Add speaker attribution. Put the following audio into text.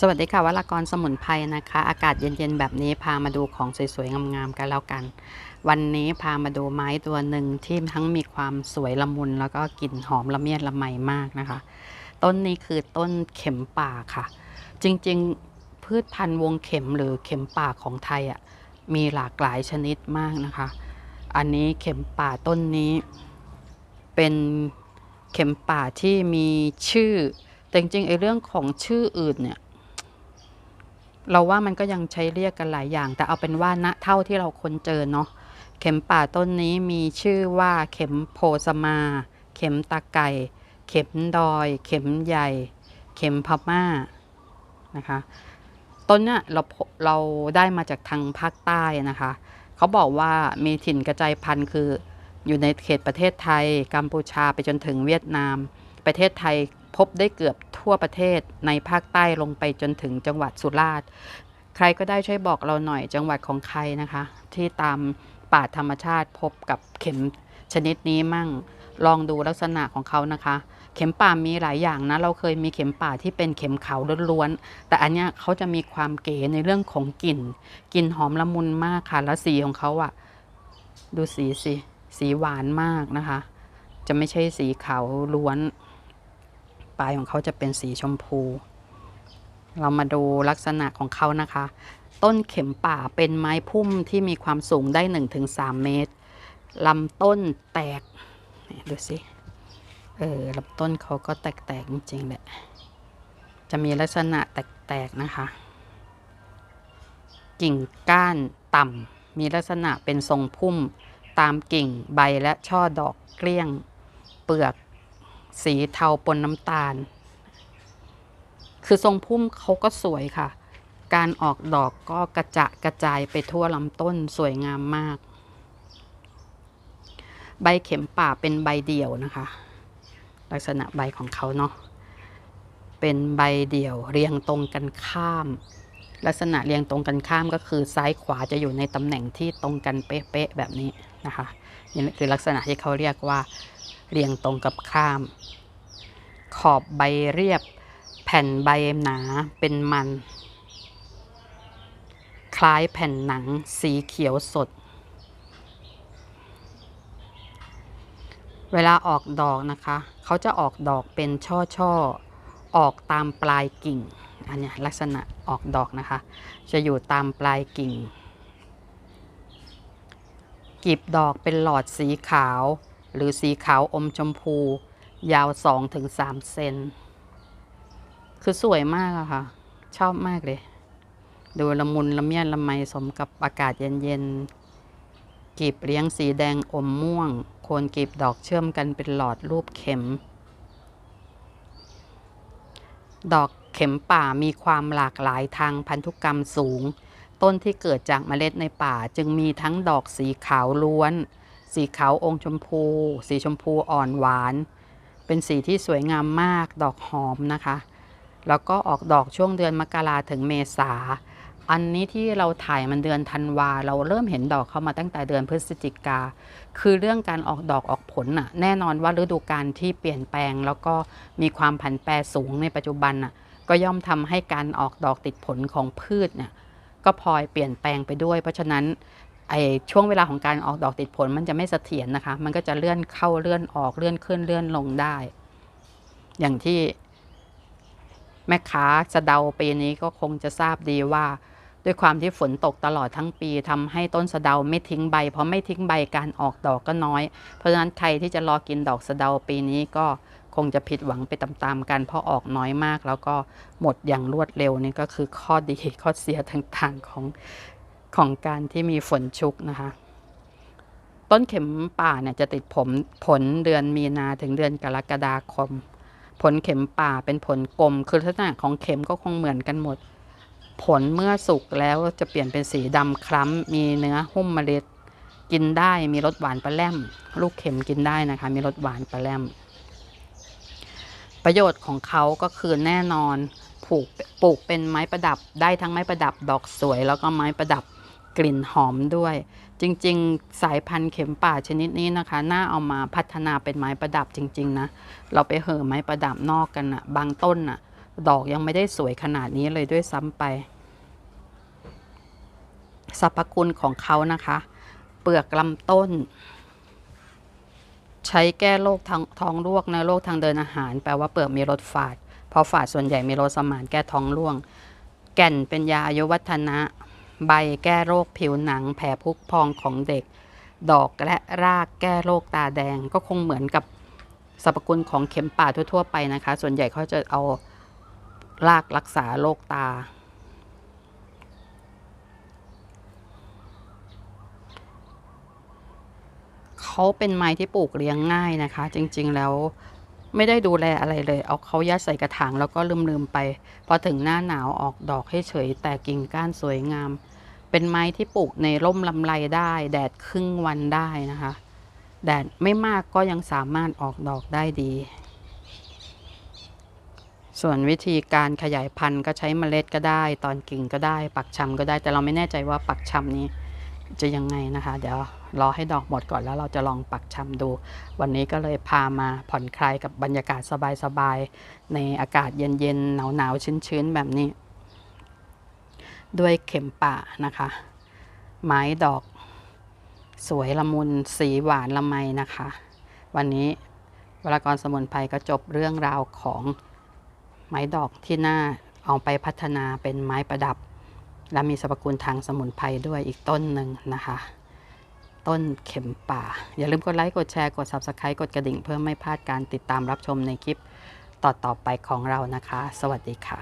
Speaker 1: สวัสดีค่ะวรากรสมุนไพรนะคะ อากาศเย็นๆแบบนี้พามาดูของสวยๆงามๆกันแล้วกัน วันนี้พามาดูไม้ตัวหนึ่งที่ทั้งมีความสวยละมุน แล้วก็กลิ่นหอมละเมียดละไมมากนะคะ ต้นนี้คือต้นเข็มป่าค่ะ จริงๆพืชพันธุ์วงเข็มหรือเข็มป่าของไทยอะมีหลากหลายชนิดมากนะคะ อันนี้เข็มป่าต้นนี้ เป็นเข็มป่าที่มีชื่อแต่จริงๆไอ้เรื่องของชื่ออื่นเนี่ย เราว่ามันก็ยังใช้เรียกกันหลายอย่าง แต่เอาเป็นว่าณเท่าที่เราค้นเจอเนาะเข็มป่าต้นนี้มีชื่อว่าเข็มโพสมา เข็มตะไก่เข็มดอย เข็มใหญ่ เข็มพม่านะคะต้นเนี่ยเราเราได้มาจากทางภาคใต้นะคะ เขาบอกว่ามีถิ่นกระจายพันธุ์คืออยู่ในเขตประเทศไทย กัมพูชาไปจนถึงเวียดนาม ประเทศไทยพบได้เกือบ ทั่วประเทศในภาคใต้ลงไปจนถึงจังหวัดสุราษฎร์ใครก็ได้ช่วยบอกเราหน่อยจังหวัดของใครนะคะ ที่ตามป่าธรรมชาติพบกับเข็มชนิดนี้มั่ง ลองดูลักษณะของเขานะคะ เข็มป่ามีหลายอย่างนะ เราเคยมีเข็มป่าที่เป็นเข็มขาวล้วนๆแต่อันเนี้ยเขาจะมีความเก๋ในเรื่องของกลิ่นกลิ่นหอมละมุนมากค่ะแล้วสีของเขาอะดูสีสิสีหวานมากนะคะ จะไม่ใช่สีขาวล้วน ปลายของเขาจะเป็นสีชมพู เรามาดูลักษณะของเขานะคะ ต้นเข็มป่าเป็นไม้พุ่มที่มีความสูงได้ 1-3 เมตรลำต้นแตกดูสิ เออลำต้นเขาก็แตกๆจริงๆแหละ จะมีลักษณะแตกๆนะคะ กิ่งก้านต่ำมีลักษณะเป็นทรงพุ่ม ตามกิ่งใบและช่อดอกเกลี้ยง เปลือก สีเทาปนน้ำตาล คือทรงพุ่มเขาก็สวยค่ะ การออกดอกก็กระจะกระจายไปทั่วลำต้นสวยงามมาก ใบเข็มป่าเป็นใบเดี่ยวนะคะ ลักษณะใบของเขาเนาะ เป็นใบเดี่ยวเรียงตรงกันข้าม ลักษณะเรียงตรงกันข้ามก็คือซ้ายขวาจะอยู่ในตำแหน่งที่ตรงกันเป๊ะๆแบบนี้นะคะ นี่คือลักษณะที่เขาเรียกว่า เรียงตรงกับข้าม ขอบใบเรียบ แผ่นใบหนาเป็นมัน คล้ายแผ่นหนังสีเขียวสด เวลาออกดอกนะคะ เขาจะออกดอกเป็นช่อช่อๆออกตามปลายกิ่ง อันนี้ลักษณะออกดอกนะคะ จะอยู่ตามปลายกิ่งกีบดอกเป็นหลอดสีขาว หรือสีขาวอมชมพู ยาว2-3เซน คือสวยมากอะค่ะ ชอบมากเลย ดูละมุนละเมียดละไมสมกับอากาศเย็นๆกีบเลี้ยงสีแดงอมม่วง โคนกีบดอกเชื่อมกันเป็นหลอดรูปเข็ม ดอกเข็มป่ามีความหลากหลายทางพันธุกรรมสูง ต้นที่เกิดจากเมล็ดในป่าจึงมีทั้งดอกสีขาวล้วน สีขาวองค์ชมพู สีชมพูอ่อนหวาน เป็นสีที่สวยงามมากดอกหอมนะคะ แล้วก็ออกดอกช่วงเดือนมกราถึงเมษา อันนี้ที่เราถ่ายมันเดือนธันวา เราเริ่มเห็นดอกเข้ามาตั้งแต่เดือนพฤศจิกา คือเรื่องการออกดอกออกผลน่ะ แน่นอนว่าฤดูกาลที่เปลี่ยนแปลง แล้วก็มีความผันแปรสูงในปัจจุบันน่ะ ก็ย่อมทำให้การออกดอกติดผลของพืชเนี่ยก็พลอยเปลี่ยนแปลงไปด้วย เพราะฉะนั้น ไอช่วงเวลาของการออกดอกติดผลมันจะไม่เสถียรนะคะ มันก็จะเลื่อนเข้าเลื่อนออกเลื่อนขึ้นเลื่อนลงได้ อย่างที่แม่ค้าสะเดาปีนี้ก็คงจะทราบดีว่า ด้วยความที่ฝนตกตลอดทั้งปีทำให้ต้นสะเดาไม่ทิ้งใบ เพราะไม่ทิ้งใบการออกดอกก็น้อย เพราะฉะนั้นใครที่จะรอกินดอกสะเดาปีนี้ก็คงจะผิดหวังไปตามๆกัน เพราะออกน้อยมาก แล้วก็หมดอย่างรวดเร็วนี่ก็คือข้อดีข้อเสียต่างๆของ ของการที่มีฝนชุกนะคะ ต้นเข็มป่าเนี่ยจะติดผมผลเดือนมีนาถึงเดือนกรกฎาคม ผลเข็มป่าเป็นผลกลม คือลักษณะของเข็มก็คงเหมือนกันหมด ผลเมื่อสุกแล้วจะเปลี่ยนเป็นสีดำคล้ำ มีเนื้อหุ้มเมล็ด กินได้มีรสหวานปลาแรมลูกเข็มกินได้นะคะ มีรสหวานปลาแรมประโยชน์ของเขาก็คือแน่นอนปลูกปลูกเป็นไม้ประดับได้ทั้งไม้ประดับดอกสวย แล้วก็ไม้ประดับ กลิ่นหอมด้วย จริงๆ สายพันธุ์เข็มป่าชนิดนี้นะคะ น่าเอามาพัฒนาเป็นไม้ประดับจริง ๆ นะ เราไปเห่อไม้ประดับนอกกันอะบางต้นอะดอกยังไม่ได้สวยขนาดนี้เลยด้วยซ้ำไปสรรพคุณของเขานะคะ เปลือกลำต้น ใช้แก้โรคทางท้องร่วงนะโรคทางเดินอาหาร แปลว่าเปลือกมีรสฝาด เพราะฝาดส่วนใหญ่มีรสสมานแก้ท้องร่วง แก่นเป็นยาอายุวัฒนะ ใบแก้โรคผิวหนังแผลพุพองของเด็ก ดอกและรากแก้โรคตาแดง ก็คงเหมือนกับสรรพคุณของเข็มป่าทั่วๆไปนะคะ ส่วนใหญ่เขาจะเอารากรักษาโรคตา เขาเป็นไม้ที่ปลูกเลี้ยงง่ายนะคะ จริงๆแล้ว ไม่ได้ดูแลอะไรเลย เอาเขายัดใส่กระถางแล้วก็ลืมๆไป พอถึงหน้าหนาวออกดอกให้เฉย แต่กิ่งก้านสวยงาม เป็นไม้ที่ปลูกในร่มลำไรได้ แดดครึ่งวันได้นะคะ แดดไม่มากก็ยังสามารถออกดอกได้ดี ส่วนวิธีการขยายพันธุ์ก็ใช้เมล็ดก็ได้ ตอนกิ่งก็ได้ ปักชำก็ได้ แต่เราไม่แน่ใจว่าปักชำนี้ จะยังไงนะคะ เดี๋ยวรอให้ดอกหมดก่อนแล้วเราจะลองปักชำดู วันนี้ก็เลยพามาผ่อนคลายกับบรรยากาศสบายๆ ในอากาศเย็นๆ หนาวๆ ชื้นๆ แบบนี้ ด้วยเข็มป่านะคะ ไม้ดอกสวยละมุนสีหวานละไมนะคะ วันนี้วรากรสมุนไพรก็จบเรื่องราวของไม้ดอกที่น่าเอาไปพัฒนาเป็นไม้ประดับ และมีสรรพคุณทางสมุนไพรด้วยอีกต้นหนึ่งนะคะ ต้นเข็มป่า อย่าลืมกดไลค์ กดแชร์ กด Subscribe กดกระดิ่งเพื่อไม่พลาดการติดตามรับชมในคลิปต่อๆไปของเรานะคะ สวัสดีค่ะ